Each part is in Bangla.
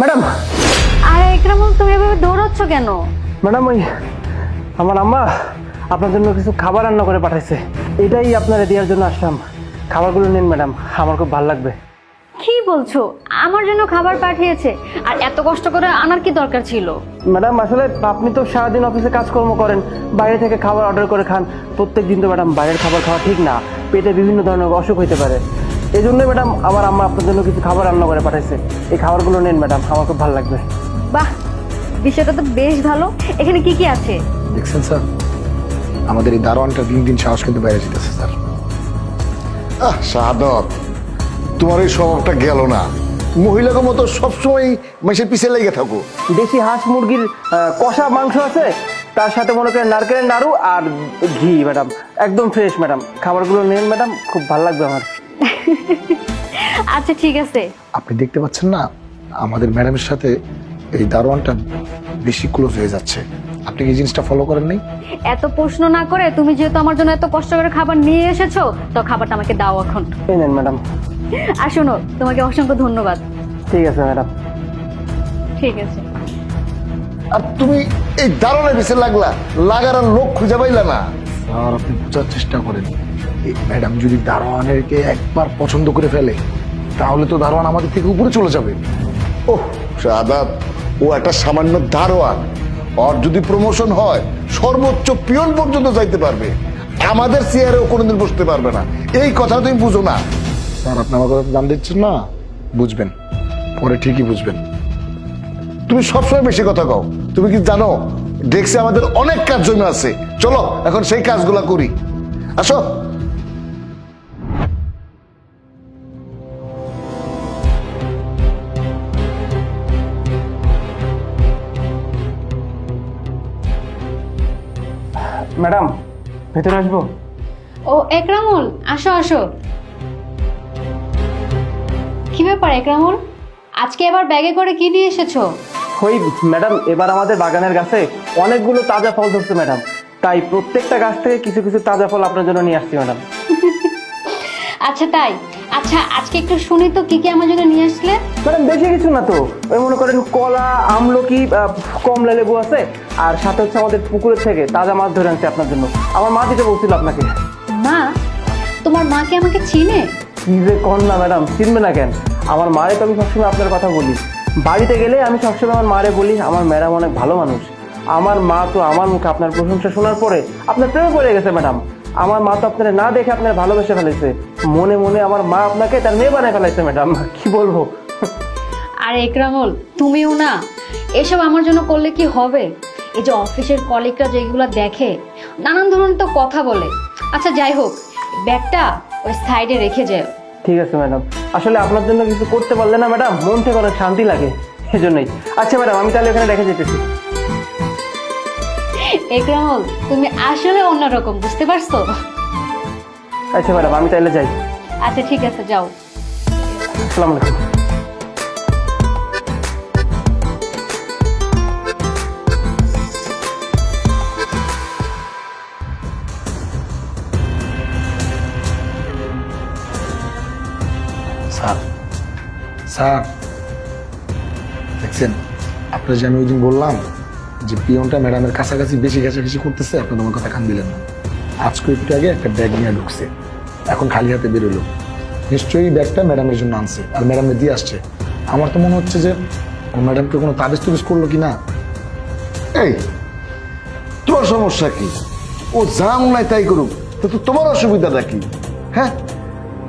ম্যাডাম। আরে একরামুল তুমি এভাবে দৌড়াচ্ছ কেন? ম্যাডাম ওই আমার আম্মা আপনার জন্য কিছু খাবার রান্না করে পাঠাইছে। এটাই আপনারা দেওয়ার জন্য আসলাম। খাবারগুলো নিন ম্যাডাম আমার খুব ভালো লাগবে। কি বলছো? আমার জন্য খাবার পাঠিয়েছে। আর এত কষ্ট করে আনার কি দরকার ছিল? ম্যাডাম আসলে আপনি তো সারাদিন অফিসে কাজকর্ম করেন বাইরে থেকে খাবার অর্ডার করে খান। প্রত্যেক দিন তো ম্যাডাম বাইরের খাবার খাওয়া ঠিক না। পেটে বিভিন্ন ধরনের অসুখ হইতে পারে। এই জন্যই ম্যাডাম আমার আম্মা আপনার জন্য কিছু খাবার রান্না করে পাঠাইছে। এই খাবারগুলো নিন ম্যাডাম আমার খুব ভালো লাগবে। বাহ বিষয়টা তো বেশ ভালো। এখানে কি কি আছে? দেখছেন স্যার আমাদের এই দারোয়ানটা দিন দিন সাহস কিন্তু বেড়ে যেতেছে স্যার। আহ শাহাদত তোমার এই স্বভাবটা গেল না। মহিলাকে মতো সবসময় মেশের পিছিয়ে লেগে থাকো। দেশি হাঁস মুরগির আহ, কষা মাংস আছে তার সাথে মনে করেন নারকেলের নাড়ু আর ঘি ম্যাডাম। একদম ফ্রেশ ম্যাডাম। খাবারগুলো নিন ম্যাডাম খুব ভালো লাগবে আমার। আচ্ছা ঠিক আছে। আপনি দেখতে পাচ্ছেন না আমাদের ম্যাডামের সাথে এই দারোয়ানটা বেশি ক্লোজ হয়ে যাচ্ছে। আপনি কি এই জিনিসটা ফলো করেন নাই? এত প্রশ্ন না করে তুমি যেহেতু আমার জন্য এত কষ্ট করে খাবার নিয়ে এসেছ তো খাবারটা আমাকে দাও এখন। নেন ম্যাডাম। আর শোনো তোমাকে অসংখ্য ধন্যবাদ। ঠিক আছে ম্যাডাম। ঠিক আছে। আর তুমি এই দারণের পিছিয়ে লাগলা লাগার আর লোক খুঁজে পাইলা না। স্যার আপনি বোঝার চেষ্টা করেন। ম্যাডাম যদি দারোয়ানেরকে একবার পছন্দ করে ফেলে তাহলে তো দারোয়ান আমাদের থেকে উপরে চলে যাবে। শাহাদাত ও একটা সামান্য দারোয়ান। ওর যদি প্রমোশন হয় সর্বোচ্চ পিয়ন পর্যন্ত যাইতে পারবে। আমাদের চেয়ারেও কোনোদিন বসতে পারবে না। এই কথা তুমি বুঝো না। স্যার আপনি আমার কথা জান দিচ্ছেন না? বুঝবেন। পরে ঠিকই বুঝবেন। তুমি সবসময় বেশি কথা কও। তুমি কি জানো ডেস্কে আমাদের অনেক কাজ জমে আছে। চলো এখন সেই কাজগুলা করি। আসো। ম্যাডাম ভেতরে আসব? ও একরামুল আসো আসো। কি ব্যাপার একরামুল? আজকে এবার ব্যাগে করে কি নিয়ে এসেছ? ওই ম্যাডাম এবার আমাদের বাগানের গাছে অনেকগুলো তাজা ফল ধরছে ম্যাডাম। তাই প্রত্যেকটা গাছ থেকে কিছু কিছু তাজা ফল আপনার জন্য নিয়ে আসছি ম্যাডাম। আচ্ছা তাই। আচ্ছা আজকে একটু শুনি তো কি কি আমার জন্য নিয়ে আসলে? ম্যাডাম বেশি কিছু না তো। ওই মনে করেন কলা আমলকি আহ, কমলা লেবু আছে আর সাথে হচ্ছে আমাদের পুকুরের থেকে তাজা মাছ ধরে আনছি আপনার জন্য। আমার মা দিতে বলছিল আপনাকে। মা? তোমার মা কি আমাকে চিনে? কি যে কন না ম্যাডাম চিনবে না কেন? আমার মারে তো আমি সবসময় আপনার কথা বলি। বাড়িতে গেলে আমি সবসময় আমার মারে বলি আমার ম্যাডাম অনেক ভালো মানুষ। আমার মা তো আমার মুখে আপনার প্রশংসা শোনার পরে আপনার প্রেমে পড়ে গেছে ম্যাডাম। আমার মা তো আপনার না দেখে আপনার ভালোবেসে ফেলেছে। মনে মনে আমার মা আপনাকে তার মেয়ে বানিয়ে ফেলাইছে ম্যাডাম। কি বলব? আর একরামুল তুমিও না। এসব আমার জন্য করলে কি হবে? এই যে অফিসের কলিগরা যেগুলো দেখে নানান ধরনের তো কথা বলে। আচ্ছা যাই হোক ব্যাগটা ওই সাইডে রেখে যায় ঠিক আছে ম্যাডাম। আসলে আপনার জন্য কিছু করতে পারলে না ম্যাডাম মন থেকে অনেক শান্তি লাগে। সেজন্যই আচ্ছা ম্যাডাম আমি তাহলে এখানে রেখে যেতেছি। একরামুল তুমি আসলে অন্যরকম বুঝতে পারছ? আচ্ছা ম্যাডাম আমি তাহলে যাই। আচ্ছা ঠিক আছে যাও। আসসালামু আলাইকুম। স্যার স্যার দেখছেন আপনার যে আমি ওই দিন বললাম যে পিয়নটা ম্যাডামের কাছাকাছি বেশি কাছাকাছি করতেছে আপনি তোমার কথা কান দিলেন না। আজকে একটু আগে একটা ব্যাগ নিয়ে ঢুকছে। এখন খালি হাতে বেরোলো। নিশ্চয়ই ব্যাগটা ম্যাডামের জন্য আনছে আর ম্যাডামে দিয়ে আসছে। আমার তো মনে হচ্ছে যে ম্যাডামকে কোনো তাবিজ তুবিজ করল কি না এই তোমার সমস্যা কি? ও যা মনে তাই করুক, তো তো তোমার অসুবিধাটা কি? হ্যাঁ?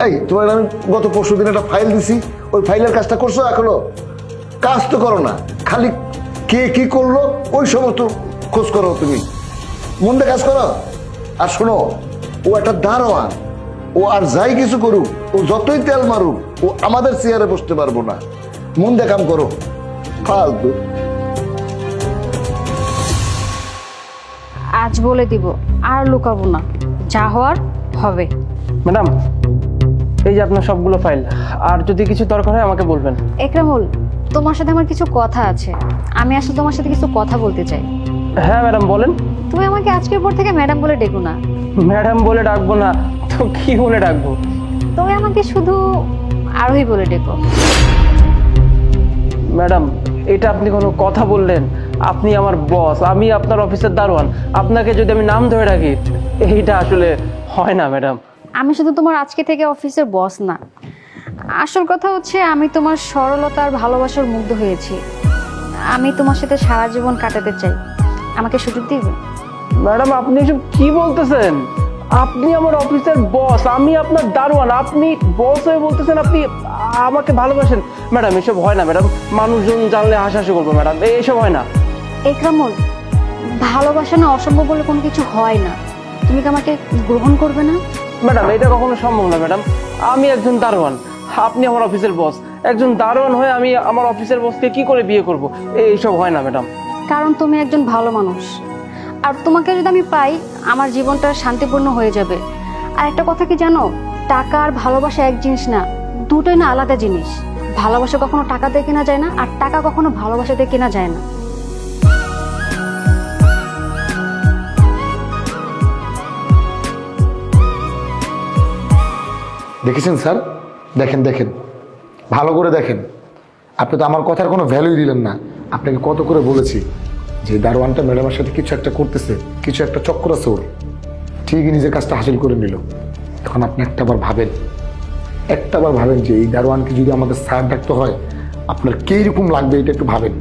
এই, তোমার আমি গত পরশু দিন একটা ফাইল দিছি, ওই ফাইলের কাজটা করছ এখনও? কাজ তো করো না, খালি কে কি করল ওই সমস্ত খোঁজ করো তুমি। মন দিয়ে কাজ করো। আর শোনো ও একটা দারোয়ান। ও আর যাই কিছু করুক ও যতই তেল মারুক ও আমাদের চেয়ারে বসতে পারব না। মন দিয়ে কাম করো। ফালতু। আজ বলে দিব আর লুকাবো না। যা হওয়ার হবে। ম্যাডাম এই যে আপনার সবগুলো ফাইল আর যদি কিছু দরকার হয় আমাকে বলবেন। একরামুল তোমার সাথে আমার কিছু কথা আছে। আমি আসলে তোমার সাথে কিছু কথা বলতে চাই। হ্যাঁ ম্যাডাম বলেন। তুমি আমাকে আজকের পর থেকে ম্যাডাম বলে ডেকো না। ম্যাডাম বলে ডাকবো না তো কি বলে ডাকবো? তুমি আমাকে শুধু আরোহী বলে ডেকো। ম্যাডাম এটা আপনি কোনো কথা বললেন। আপনি আমার বস আমি আপনার অফিসের দারোয়ান। আপনাকে যদি আমি নাম ধরে রাখি এইটা আসলে হয় না ম্যাডাম। আমি শুধু তোমার আজকে থেকে অফিসের বস না। আসল কথা হচ্ছে আমি তোমার সরলতা আর ভালোবাসার মুগ্ধ হয়েছি। আমি তোমার সাথে সারা জীবন কাটাতে চাই। আমাকে সুযোগ দিবে? ম্যাডাম আপনি এসব কি বলতেছেন? আপনি আমার অফিসের বস আমি আপনার দারোয়ান। আপনি বস হয়ে বলতেছেন আপনি আমাকে ভালোবাসেন। ম্যাডাম এসব হয় না ম্যাডাম। মানুষজন জানলে হাসাহাসি করব ম্যাডাম। এসব হয় না। একরামুল ভালোবাসা না অসম্ভব বলে কোনো কিছু হয় না। তুমি কি আমাকে গ্রহণ করবে না? ম্যাডাম এটা কখনো সম্ভব না ম্যাডাম। আমি একজন দারোয়ান। আপনি আমার অফিসের বস। একজন দারোয়ান হয়ে আমি আমার অফিসের বসকে কি করে বিয়ে করব? এইসব হয় না ম্যাডাম। কারণ তুমি একজন ভালো মানুষ। আর তোমাকে যদি আমি পাই আমার জীবনটা শান্তিপূর্ণ হয়ে যাবে। আর একটা কথা কি জানো? টাকা আর ভালোবাসা এক জিনিস না দুটোই না আলাদা জিনিস। ভালোবাসা কখনো টাকা দিয়ে কেনা যায় না আর টাকা কখনো ভালোবাসা দিয়ে কেনা যায় না। দেখেছেন স্যার? দেখেন দেখেন। ভালো করে দেখেন। আপনি তো আমার কথার কোনো ভ্যালুই দিলেন না। আপনাকে কত করে বলেছি যে দারোয়ানটা ম্যাডামের সাথে কিছু একটা করতেছে, কিছু একটা চক্র আছে ওর। ঠিকই নিজের কাজটা হাসিল করে নিল। এখন আপনি একটাবার ভাবেন একটাবার ভাবেন যে এই দারোয়ানকে যদি আমাদের স্যার ডাকতে হয়, আপনার কী রকম লাগবে এটা একটু ভাবেন।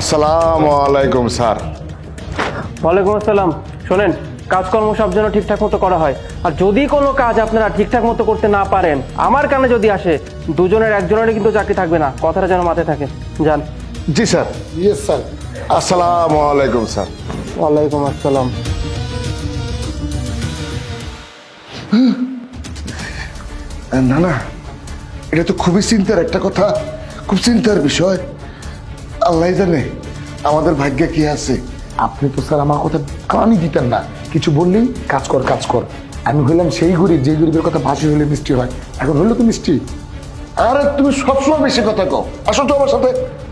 আসসালামু আলাইকুম, স্যার। ওয়ালাইকুম আসসালাম। শোনেন কাজকর্ম সব যেন ঠিকঠাক মতো করা হয়। আর যদি কোনো কাজ আপনারা ঠিকঠাক মতো করতে না পারেন আমার কানে যদি আসে দুজনের একজনেরই কিন্তু চাকরি থাকবে না। কথাটা যেন মাথায় থাকে। যান। জি স্যার। ইয়েস স্যার আসসালামু আলাইকুম স্যার। ওয়ালাইকুম আসসালাম। না না। এটা তো খুবই চিন্তার একটা কথা। খুব চিন্তার বিষয়। আল্লাহ জানে আমাদের ভাগ্যে কি আছে। আপনি তো স্যার আমার কথা কানই দিতেন না। কিছু বললেই কাজ কর কাজ কর। আমি হইলাম সেই গরিব যে গরিবের কথা ভাসি হলে মিষ্টি হয়। এখন হইল তো মিষ্টি। আরে তুমি সবসময় বেশি কথা কও। আসো তো আমার সাথে।